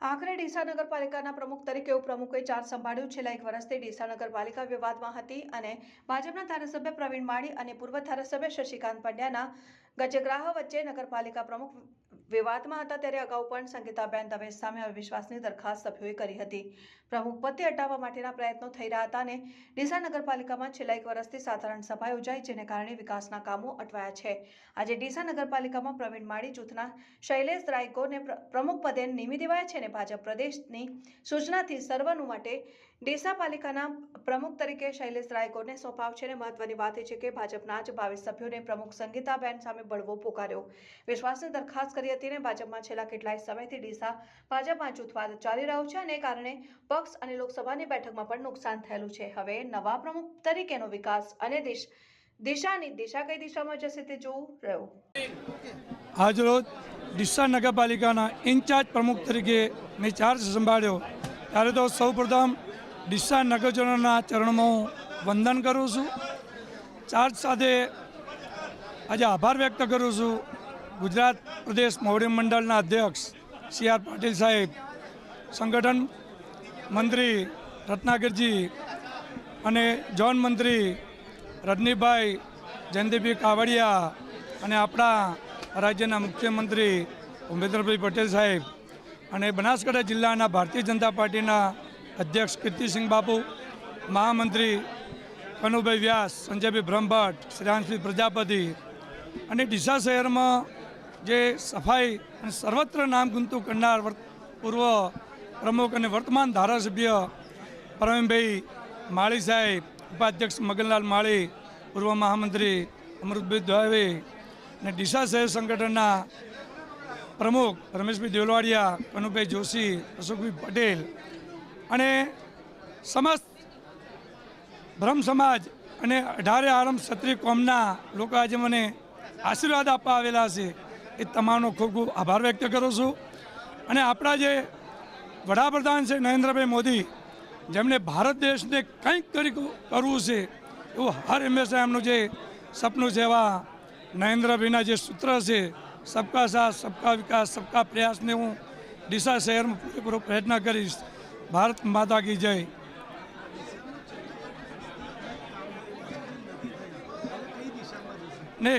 આખરે ડીસા નગરપાલિકાના પ્રમુખ તરીકે ઉપપ્રમુખે ચાર સંભાળ્યું. છેલ્લા એક વર્ષથી ડીસા નગરપાલિકા વિવાદમાં હતી અને ભાજપના ધારાસભ્ય પ્રવીણ માળી અને પૂર્વ ધારાસભ્ય શશિકાંત પંડ્યાના ગજગ્રાહ વચ્ચે નગરપાલિકા પ્રમુખ વિવાદમાં હતા ત્યારે અગાઉ પણ સંગીતાબેન દવે સામે અવિશ્વાસની દરખાસ્ત સભ્યોએ કરી હતી. પ્રમુખ પદથી હટાવવા માટેના પ્રયત્નો થઈ રહ્યા હતા અને ડીસા નગરપાલિકામાં છેલ્લા એક વર્ષથી સાધારણ સભા યોજાઈ જેને કારણે વિકાસના કામો અટવાયા છે. આજે ડીસા નગરપાલિકામાં પ્રવીણ માળી, જૂથના શૈલેષ રાયકોને પ્રમુખ પદે નિમી દેવાયા છે અને ભાજપ પ્રદેશની સૂચનાથી સર્વનું માટે ડીસા પાલિકાના પ્રમુખ તરીકે શૈલેષ રાયકોને સોંપાવ છે અને મહત્વની વાત એ છે કે ભાજપના જ બાવીસ સભ્યોને પ્રમુખ સંગીતાબેન સામે બળવો પોકાર્યો. વિશ્વાસની દરખાસ્ત કરી હતી અને ભાજપમાં છેલ્લા કેટલાય સમયથી ડીસા ભાજપમાં જૂથવાદ ચાલી રહ્યો છે અને કારણે પક્ષ અને લોકસભાની બેઠકમાં પણ નુકસાન થયેલું છે. હવે નવા પ્રમુખ તરીકેનો વિકાસ અને દેશ, દિશાની દિશા કઈ દિશામાં જશે તે જોવું રહ્યું. આજરોજ ડીસા નગરપાલિકાના ઇન્ચાર્જ પ્રમુખ તરીકે મેં ચાર્જ સંભાળ્યો. ત્યારે તો સૌપ્રથમ ડીસા નગરજનોના ચરણમાં વંદન કરું છું. ચાર્જ સાથે આજે આભાર વ્યક્ત કરું છું. ગુજરાત પ્રદેશ મોવડી મંડળના અધ્યક્ષ સી આર પાટીલ સાહેબ, સંગઠન મંત્રી રત્નાકરજી અને જોન મંત્રી રજનીભાઈ જયંતિભાઈ કાવડિયા અને આપણા રાજ્યના મુખ્યમંત્રી ભૂપેન્દ્રભાઈ પટેલ સાહેબ અને બનાસકાંઠા જિલ્લાના ભારતીય જનતા પાર્ટીના અધ્યક્ષ કીર્તિસિંહ બાપુ, મહામંત્રી કનુભાઈ વ્યાસ, સંજયભાઈ બ્રહ્મભટ્ટ શ્રીરાંશભાઈ પ્રજાપતિ અને ડીસા શહેરમાં જે સફાઈ અને સર્વત્ર નામ ગુંતું કરનાર પૂર્વ પ્રમુખ અને વર્તમાન ધારાસભ્ય પ્રવીણભાઈ માળી સાહેબ, ઉપાધ્યક્ષ મગનલાલ માળી, પૂર્વ મહામંત્રી અમૃતભાઈ દવે અને ડીસા શહેર સંગઠનના પ્રમુખ રમેશભાઈ દેવલવાડિયા, કનુભાઈ જોશી, અશોકભાઈ પટેલ અને સમસ્ત બ્રહ્મ સમાજ અને અઢારે આરંભ ક્ષત્રિય કોમના લોકો આજે મને આશીર્વાદ આપવા આવેલા છે. એ તમામનો ખૂબ ખૂબ આભાર વ્યક્ત કરું છું. અને આપણા જે વડાપ્રધાન છે નરેન્દ્રભાઈ મોદી, જેમણે ભારત દેશને કંઈક કરી કરવું છે, એવું હર હંમેશા એમનું જે સપનું છે એવા નરેન્દ્રભાઈના જે સૂત્ર છે, સબકા સાથ, સબકા વિકાસ, સબકા પ્રયાસને હું ડીસા શહેરમાં પૂરેપૂરો પ્રયત્ન કરીશ. ભારત માતા કી જય. ને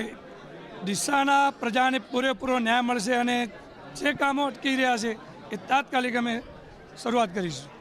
ડીસાના પ્રજાને પૂરેપૂરો ન્યાય મળશે અને જે કામો અટકી રહ્યા છે એ તાત્કાલિક અમે શરૂઆત કરીશું.